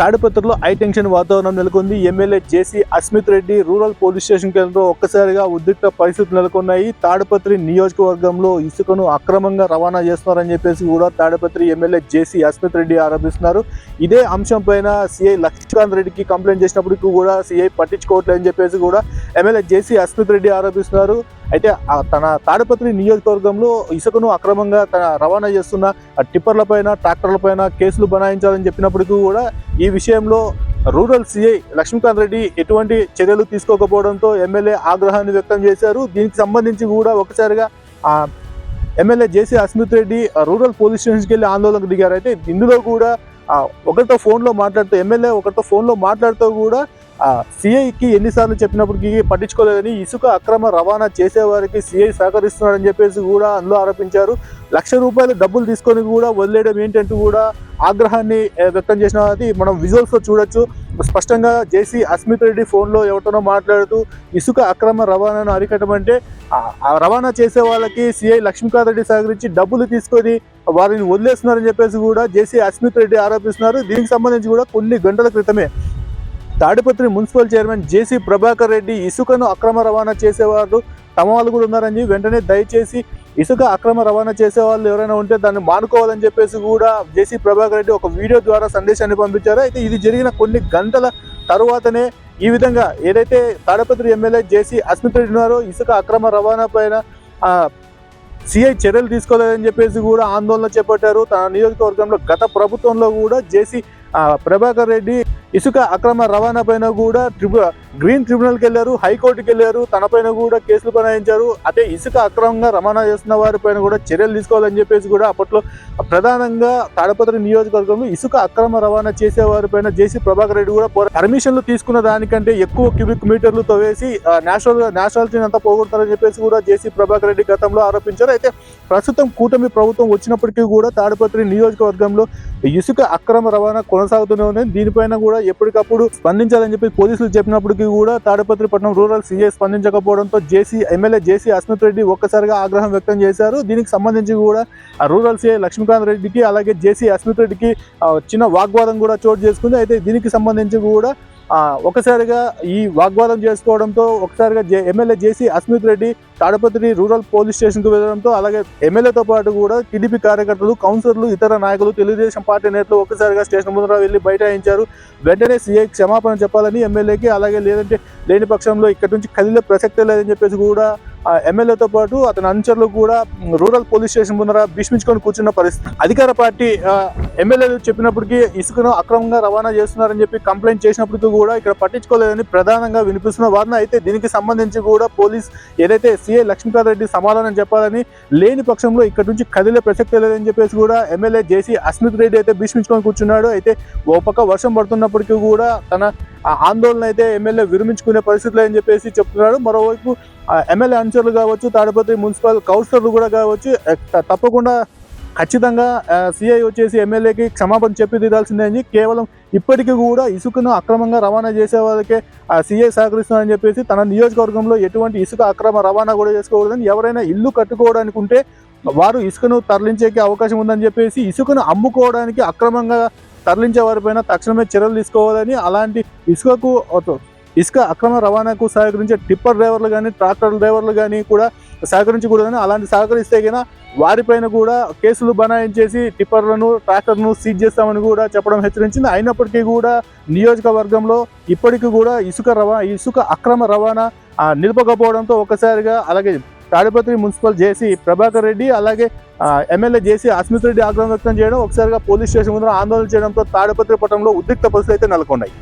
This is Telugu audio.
తాడిపత్రిలో హై టెన్షన్ వాతావరణం నెలకొంది. MLA JC Asmit Reddy rural police station కేంద్రంలో ఒక్కసారిగా ఉద్రిక్త పరిస్థితులు నెలకొన్నాయి. తాడిపత్రి నియోజకవర్గంలో ఇసుకను అక్రమంగా రవాణా చేస్తున్నారని చెప్పేసి కూడా తాడిపత్రి ఎమ్మెల్యే జేసీ అస్మిత్ రెడ్డి ఆరోపిస్తున్నారు. ఇదే అంశం పైన సిఐ లక్ష్మీకాంత్ రెడ్డికి కంప్లైంట్ చేసినప్పటికీ కూడా సిఐ పట్టించుకోవట్లేదని చెప్పేసి కూడా ఎమ్మెల్యే జేసీ అస్మిత్ రెడ్డి ఆరోపిస్తున్నారు. అయితే తన తాడిపత్రి నియోజకవర్గంలో ఇసుకను అక్రమంగా తన రవాణా చేస్తున్న టిప్పర్లపైన టిప్పర్ల పైన ట్రాక్టర్ల పైన కేసులు బనాయించాలని చెప్పినప్పటికీ కూడా ఈ విషయంలో రూరల్ సిఐ లక్ష్మీకాంత్ రెడ్డి ఎటువంటి చర్యలు తీసుకోకపోవడంతో ఎమ్మెల్యే ఆగ్రహాన్ని వ్యక్తం చేశారు. దీనికి సంబంధించి కూడా ఒకసారిగా ఆ ఎమ్మెల్యే జేసీ అస్మిత్ రెడ్డి ఆ రూరల్ పోలీస్ స్టేషన్కి వెళ్ళి ఆందోళనకు దిగారు. అయితే ఇందులో కూడా ఒకరితో ఫోన్లో మాట్లాడుతూ ఎమ్మెల్యే ఒకరితో ఫోన్లో మాట్లాడుతూ కూడా సిఐకి ఎన్నిసార్లు చెప్పినప్పటికీ పట్టించుకోలేదని ఇసుక అక్రమ రవాణా చేసేవారికి సిఐ సహకరిస్తున్నాడని చెప్పేసి కూడా అందులో ఆరోపించారు. లక్ష రూపాయలు డబ్బులు తీసుకొని కూడా వదిలేయడం ఏంటంటూ కూడా ఆగ్రహాన్ని వ్యక్తం చేసిన అది మనం విజువల్స్లో చూడొచ్చు. స్పష్టంగా జేసీ అస్మిత్ రెడ్డి ఫోన్లో ఎవరితోనో మాట్లాడుతూ ఇసుక అక్రమ రవాణాను అరికట్టమంటే రవాణా చేసే వాళ్ళకి సిఐ లక్ష్మీకాంత్ రెడ్డి సహకరించి డబ్బులు తీసుకొని వారిని వదిలేస్తున్నారని చెప్పేసి కూడా జేసీ అస్మిత్ రెడ్డి ఆరోపిస్తున్నారు. దీనికి సంబంధించి కూడా కొన్ని గంటల క్రితమే Tadipatri municipal chairman JC Prabhakar Reddy ఇసుకను అక్రమ రవాణా చేసేవారు తమ వాళ్ళు కూడా ఉన్నారని వెంటనే దయచేసి ఇసుక అక్రమ రవాణా చేసే వాళ్ళు ఎవరైనా ఉంటే దాన్ని మానుకోవాలని చెప్పేసి కూడా జేసీ ప్రభాకర్ రెడ్డి ఒక వీడియో ద్వారా సందేశాన్ని పంపించారు. అయితే ఇది జరిగిన కొన్ని గంటల తరువాతనే ఈ విధంగా ఏదైతే తాడపత్రి ఎమ్మెల్యే జేసీ అస్మిత్ రెడ్డి ఉన్నారో ఇసుక అక్రమ రవాణా పైన సిఐ చర్యలు తీసుకోలేదని చెప్పేసి కూడా ఆందోళన చేపట్టారు. తన నియోజకవర్గంలో గత ప్రభుత్వంలో కూడా జేసీ ప్రభాకర్ రెడ్డి ఇసుక అక్రమ రవాణా పైన కూడా ట్రిబు గ్రీన్ ట్రిబ్యునల్కి వెళ్ళారు హైకోర్టుకి వెళ్ళారు తనపైన కూడా కేసులు బనాయించారు. అదే ఇసుక అక్రమంగా రవాణా చేస్తున్న వారిపైన కూడా చర్యలు తీసుకోవాలని చెప్పేసి కూడా అప్పట్లో ప్రధానంగా తాడపత్రి నియోజకవర్గంలో ఇసుక అక్రమ రవాణా చేసేవారిపైన జేసీ ప్రభాకర్ రెడ్డి కూడా పోరా- పర్మిషన్లు తీసుకున్న దానికంటే ఎక్కువ క్యూబిక్ మీటర్లు తవ్వేసి నేషనల్ నేషనాలిటీని అంతా పోగొడతారని చెప్పేసి కూడా జేసీ ప్రభాకర్ రెడ్డి గతంలో ఆరోపించారు. అయితే ప్రస్తుతం కూటమి ప్రభుత్వం వచ్చినప్పటికీ కూడా తాడపత్రి నియోజకవర్గంలో ఇసుక అక్రమ రవాణా కొనసాగుతూనే ఉంది. దీనిపైన కూడా ఎప్పటికప్పుడు స్పందించాలని చెప్పి పోలీసులు చెప్పినప్పటికీ కూడా తాడపత్రి పట్నం rural CA స్పందించకపోవడంతో JC MLA JC Asmit Reddy ఒక్కసారిగా ఆగ్రహం వ్యక్తం చేశారు. దీనికి సంబంధించి కూడా ఆ రూరల్ సీఐ లక్ష్మీకాంత్ రెడ్డికి అలాగే జేసీ అస్మిత్ రెడ్డికి చిన్న వాగ్వాదం కూడా చోటు చేసుకుంది. అయితే దీనికి సంబంధించి కూడా ఒకసారిగా ఈ వాగ్వాదం చేసుకోవడంతో ఒకసారిగా J MLA JC Asmit Reddy Tadipatri rural police స్టేషన్కు వెళ్ళడంతో అలాగే ఎమ్మెల్యేతో పాటు కూడా టీడీపీ కార్యకర్తలు కౌన్సిలర్లు ఇతర నాయకులు తెలుగుదేశం పార్టీ నేతలు ఒక్కసారిగా స్టేషన్ ముందర వెళ్ళి బైఠాయించారు. వెంటనే సీఐ క్షమాపణ చెప్పాలని ఎమ్మెల్యేకి అలాగే లేదంటే లేని పక్షంలో ఇక్కడి నుంచి కదిలే ప్రసక్తే లేదని చెప్పేసి కూడా ఎమ్మెల్యేతో పాటు అతని అనుచరులు కూడా రూరల్ పోలీస్ స్టేషన్ ముందర భీష్మించుకొని కూర్చున్న పరిస్థితి. అధికార పార్టీ ఎమ్మెల్యేలు చెప్పినప్పటికీ ఇసుకను అక్రమంగా రవాణా చేస్తున్నారని చెప్పి కంప్లైంట్ చేసినప్పటికీ కూడా ఇక్కడ పట్టించుకోలేదని ప్రధానంగా వినిపిస్తున్న వాదన. అయితే దీనికి సంబంధించి కూడా పోలీస్ ఏదైతే సీఏ లక్ష్మీకాంత్ రెడ్డి సమాధానం చెప్పాలని లేని పక్షంలో ఇక్కడ నుంచి కదిలే ప్రసక్తే లేదని చెప్పేసి కూడా ఎమ్మెల్యే జేసీ అస్మిత్ రెడ్డి అయితే భీష్మించుకొని కూర్చున్నాడు. అయితే ఓ పక్క వర్షం పడుతున్నప్పటికీ కూడా తన ఆందోళన అయితే ఎమ్మెల్యే విరమించుకునే పరిస్థితులు అని చెప్పేసి చెప్తున్నాడు. మరోవైపు ఎమ్మెల్యే అనుచరులు కావచ్చు తాడిపత్రి మున్సిపల్ కౌన్సిలర్లు కూడా కావచ్చు తప్పకుండా ఖచ్చితంగా సిఐ వచ్చేసి ఎమ్మెల్యేకి క్షమాపణ చెప్పి తీరాల్సిందే అని కేవలం ఇప్పటికీ కూడా ఇసుకను అక్రమంగా రవాణా చేసే వాళ్ళకే సిఐ సహకరిస్తున్నారని చెప్పేసి తన నియోజకవర్గంలో ఎటువంటి ఇసుక అక్రమ రవాణా కూడా చేసుకోకూడదని ఎవరైనా ఇల్లు కట్టుకోవడానికి ఉంటే వారు ఇసుకను తరలించేకి అవకాశం ఉందని చెప్పేసి ఇసుకను అమ్ముకోవడానికి అక్రమంగా తరలించే వారిపైన తక్షణమే చర్యలు తీసుకోవాలని అలాంటి ఇసుకకు ఇసుక అక్రమ రవాణాకు సహకరించే టిప్పర్ డ్రైవర్లు కానీ ట్రాక్టర్ డ్రైవర్లు కానీ కూడా సహకరించకూడదని అలాంటి సహకరిస్తే కన్నా వారిపైన కూడా కేసులు బనాయించేసి టిప్పర్లను ట్రాక్టర్ను సీజ్ చేస్తామని కూడా చెప్పడం హెచ్చరించింది. అయినప్పటికీ కూడా నియోజకవర్గంలో ఇప్పటికీ కూడా ఇసుక రవాణా ఇసుక అక్రమ రవాణా నిలపకపోవడంతో ఒకసారిగా అలాగే తాడిపత్రి మున్సిపల్ జేసీ ప్రభాకర్ రెడ్డి అలాగే ఎమ్మెల్యే జేసీ అస్మిత్ రెడ్డి ఆగ్రహం వ్యక్తం చేయడం ఒకసారిగా పోలీస్ స్టేషన్ ముందర ఆందోళన చేయడంతో తాడిపత్రి పట్టణంలో ఉద్రిక్త పరిస్థితులు అయితే నెలకొన్నాయి.